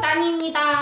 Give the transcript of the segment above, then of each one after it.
나니입니다.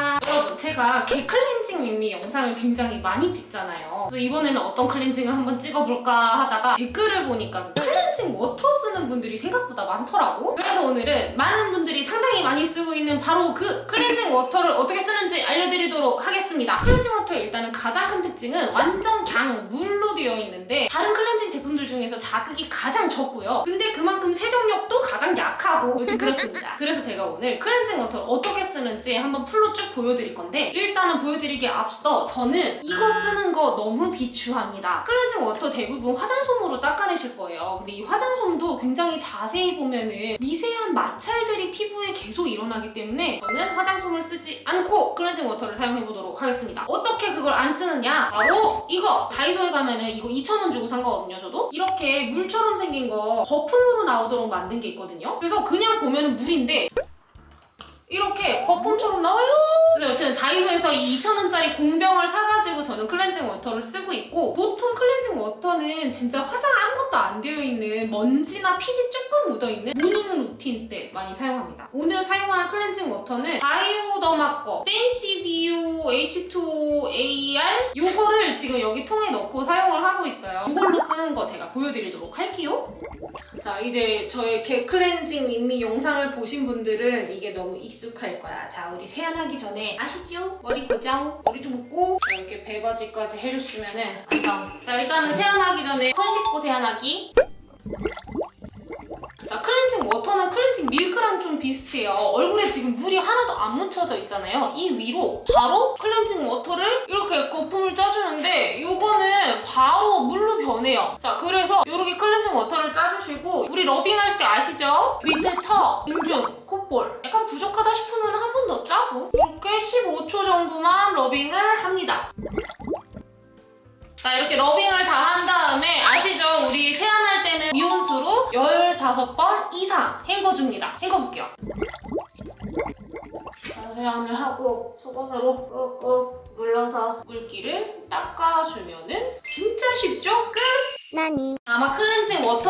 제가 개 클렌징 밈미 영상을 굉장히 많이 찍잖아요. 그래서 이번에는 어떤 클렌징을 한번 찍어볼까 하다가 댓글을 보니까 클렌징 워터 쓰는 분들이 생각보다 많더라고. 그래서 오늘은 많은 분들이 상당히 많이 쓰고 있는 바로 그 클렌징 워터를 어떻게 쓰는지 알려드리도록 하겠습니다. 클렌징 워터의 일단은 가장 큰 특징은 완전 그냥 물로 되어 있는데 다른 클렌징 제품들 중에서 자극이 가장 적고요. 근데 그만큼 세정력도 가장 약하고 여튼 그렇습니다. 그래서 제가 오늘 클렌징 워터를 어떻게 쓰는지 한번 풀로 쭉 보여드릴 건데 일단은 보여드리기에 앞서 저는 이거 쓰는 거 너무 비추합니다. 클렌징 워터 대부분 화장솜으로 닦아내실 거예요. 근데 이 화장솜도 굉장히 자세히 보면은 미세한 마찰들이 피부에 계속 일어나기 때문에 저는 화장솜을 쓰지 않고 클렌징 워터를 사용해 보도록 하겠습니다. 어떻게 그걸 안 쓰느냐? 바로 이거 다이소에 가면은 이거 2,000원 주고 산 거거든요. 저도 이렇게 물처럼 생긴 거 거품으로 나오도록 만든 게 있거든요. 그래서 그냥 보면은 물인데 이렇게 거품처럼 나와요. 여튼 다이소에서 이 2,000원짜리 공병을 사가지고 저는 클렌징 워터를 쓰고 있고 보통 클렌징 워터는 진짜 화장 아무것도 안 되어 있는 먼지나 피지 조금 묻어 있는 모닝 루틴 때 많이 사용합니다. 오늘 사용할 클렌징 워터는 센시비오 H2AR 요거를 지금 여기 통에 넣고 사용을 하고 있어요. 이걸로 쓰는 거 제가 보여드리도록 할게요. 자 이제 저의 개 클렌징 밋미 영상을 보신 분들은 이게 너무 익숙할 거야. 자 우리 세안하기 전에 아시죠? 머리 고정, 머리도 묶고 자, 이렇게 배바지까지 해줬으면은 완성. 자 일단은 세안하기 전에 손 씻고 세안하기. 자 클렌징 워터는 클렌징 밀크랑 좀 비슷해요. 얼굴에 지금 물이 하나도 안 묻혀져 있잖아요. 이 위로 바로 클렌징 워터를 이렇게 거품을 짜주는데 이거는 바로 물로 변해요. 자 그래서 짜주시고 우리 러빙할 때 아시죠? 밑에 턱, 인중, 콧볼 약간 부족하다 싶으면 한 번 더 짜고 이렇게 15초 정도만 러빙을 합니다. 자 이렇게 러빙을 다 한 다음에 아시죠? 우리 세안할 때는 미온수로 15번 이상 헹궈줍니다. 헹궈볼게요. 자, 세안을 하고 수건으로 꾹꾹 눌러서 물기를 닦아주면은 진짜 쉽죠? 끝! 나니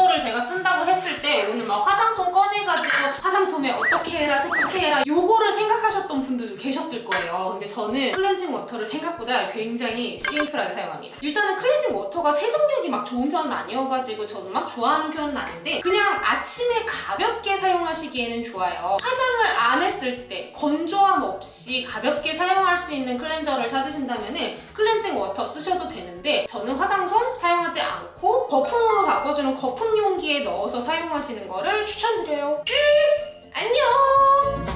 워터를 제가 쓴다고 했을 때 오늘 막 화장솜 꺼내가지고 화장솜에 어떻게 해라 저렇게 해라 요거를 생각하셨 던 분들도 계셨을 거예요 근데 저는 클렌징 워터를 생각보다 굉장히 심플하게 사용합니다 일단은 클렌징 워터가 세정력이 막 좋은 편은 아니어가지고 저는 막 좋아하는 편은 아닌데 그냥 아침에 가볍게 사용하시기에는 좋아요 화장을 안 했을 때 건조함 없이 가볍게 사용할 수 있는 클렌저를 찾으신다면 클렌징 워터 쓰셔도 되는데 저는 화장솜 사용하지 않고 거품으로 바꿔주는 거품 용기에 넣어서 사용하시는 거를 추천드려요. 끝! 안녕!